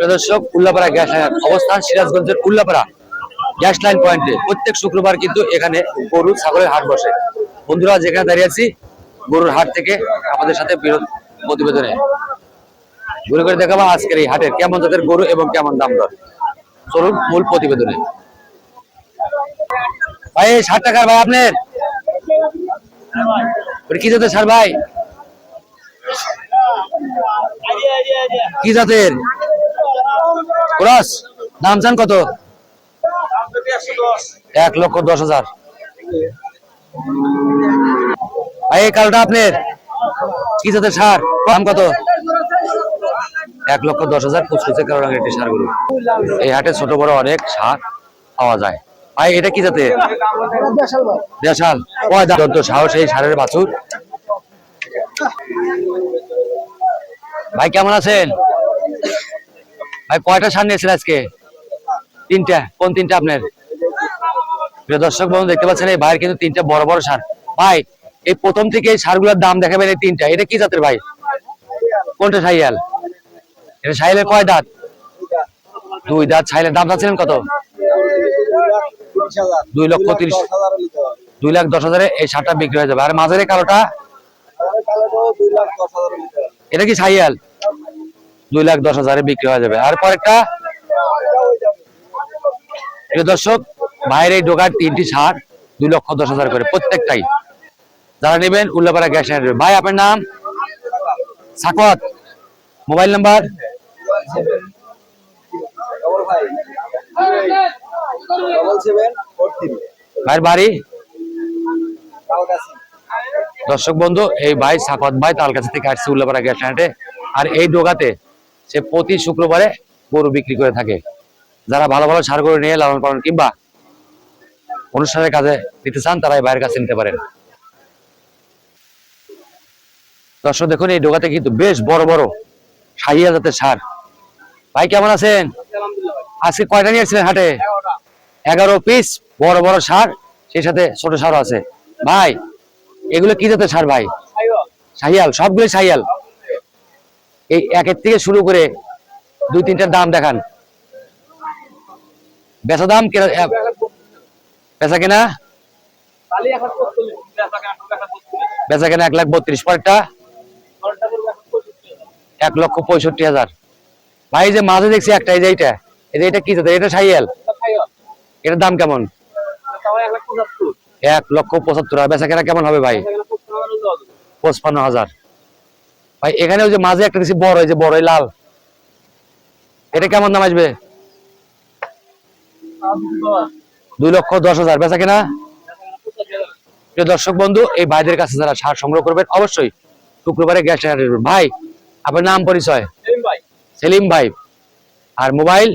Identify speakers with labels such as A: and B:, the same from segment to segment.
A: প্রিয় দর্শক, Ullapara gas line অবস্থান সিরাজগঞ্জের উল্লাপাড়া গ্যাস লাইন পয়েন্টে। প্রত্যেক শুক্রবার কিন্তু এখানে গরু, ছাগলের হাট বসে। বন্ধুরা, যেখানে দাঁড়িয়ে আছি, গরুর হাট থেকে আমাদের সাথে বিরোধ প্রতিবেদনে। ঘুরে করে দেখাবো আজকের এই হাটের কেমন তাদের গরু এবং কেমন দাম দর। চলুন মূল প্রতিবেদনে। ভাই ষাট টাকার ভাই আপনার? কি জাতের সার ভাই? কি জাতের? ক্রস, দাম চান কত? এক লক্ষ দশ হাজার। ভাই, এই কালোটা আপনার? কি জাতের সার? দাম কত? এক লক্ষ দশ হাজার কুচকুচে কালো রঙের একটি সার গরু এই হাটে ছোট বড় অনেক সার পাওয়া যায়। ভাই, এটা কি জাতের? দেশাল। কয় দাম তো সাহস, এই সারের বাছুর। ভাই, কেমন আছেন? ভাই, কয়টা সার নিয়েছেন আজকে? তিনটা। কোন তিনটা আপনার? দর্শক, বন্ধু, দেখতে পাচ্ছেন এই ভাইয়ের কিন্তু তিনটা বড় বড় সার। ভাই, এই প্রথম থেকে এই সারগুলোর দাম দেখাবেন এই তিনটা। এটা কি জাতের ভাই? কোনটা সাইয়াল? এটা সাইলের কয় দাঁত? দুই দাঁত। সাইলের দাম চাচ্ছিলেন কত? দুই লক্ষ তিরিশ। দুই লাখ দশ হাজারে এই সারটা বিক্রি হয়ে যাবে। আর মাঝের কালোটা? এটা কি সাইয়াল? দুই লাখ দশ হাজারে বিক্রি হয়ে যাবে। আর পরেরটা? প্রিয় দর্শক, বাইরে ডোকার তিনটি সার দুই লক্ষ দশ হাজার করে প্রত্যেকটাই। যারা নেবেন উল্লাপাড়া গ্যাস ভাই, আপনার নাম? সাকত মোবাইল নাম্বার? ভাইয়ের বাড়ি? দর্শক বন্ধু, এই ভাই সাকত ভাই তার কাছে থেকে আসছে উল্লাপাড়া গ্যাস আর এই ডোগাতে সে প্রতি শুক্রবারে গরু বিক্রি করে থাকে। যারা ভালো ভালো সার গরু নিয়ে লালন পালন কিংবা অনুষ্ঠানের কাজে নিতে চান, তারা এই ভাইয়ের কাছে নিতে পারেন। দর্শক, দেখুন, এই ডোগাতে কিন্তু বেশ বড় বড় সাইয়া জাতের সার। ভাই, কেমন আছেন? আজকে কয়টা নিয়ে এসেছিলেন হাটে? এগারো পিস বড় বড় সার, সেই সাথে ছোট সারও আছে। ভাই, এগুলো কি জাতের সার ভাই? সাহিয়াল সবগুলো সাহিয়াল এই একের থেকে শুরু করে দুই তিনটার দাম দেখান। বেচা দাম বেচা কেনা? বেচা কেনা এক লাখ বত্রিশ। পরেরটা? এক লক্ষ পঁয়ষট্টি হাজার। ভাই যে মাঝে দেখছি একটা, এই যে এইটা। এই যে এটা কি জাতের? এটা সাইয়াল। এটার দাম কেমন? এক লক্ষ পঁচাত্তর। বেচা কেনা কেমন হবে ভাই? পঁচপান্ন হাজার। ভাই এখানে ওই যে মাঝে একটা দেখছি বড় যে বড় লাল। এটা কেমন দাম আসবে? দুই লক্ষ দশ হাজার বেচা কেনা? প্রিয় দর্শক বন্ধু এই ভাইদের কাছে যারা সার সংগ্রহ করবেন অবশ্যই শুক্রবারে গ্যাস ভাই আপনার নাম পরিচয়? সেলিম ভাই। আর মোবাইল?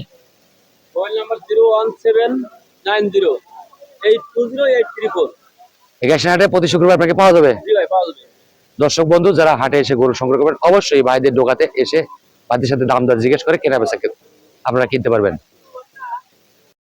A: গ্যাস প্রতি শুক্রবার আপনাকে পাওয়া যাবে।
B: পাওয়া যাবে।
A: দর্শক বন্ধু, যারা হাটে এসে গরু সংগ্রহ করবেন, অবশ্যই ভাইদের দোকাতে এসে ভাইদের সাথে দাম দর জিজ্ঞেস করে কেনা বেচা আপনারা কিনতে পারবেন।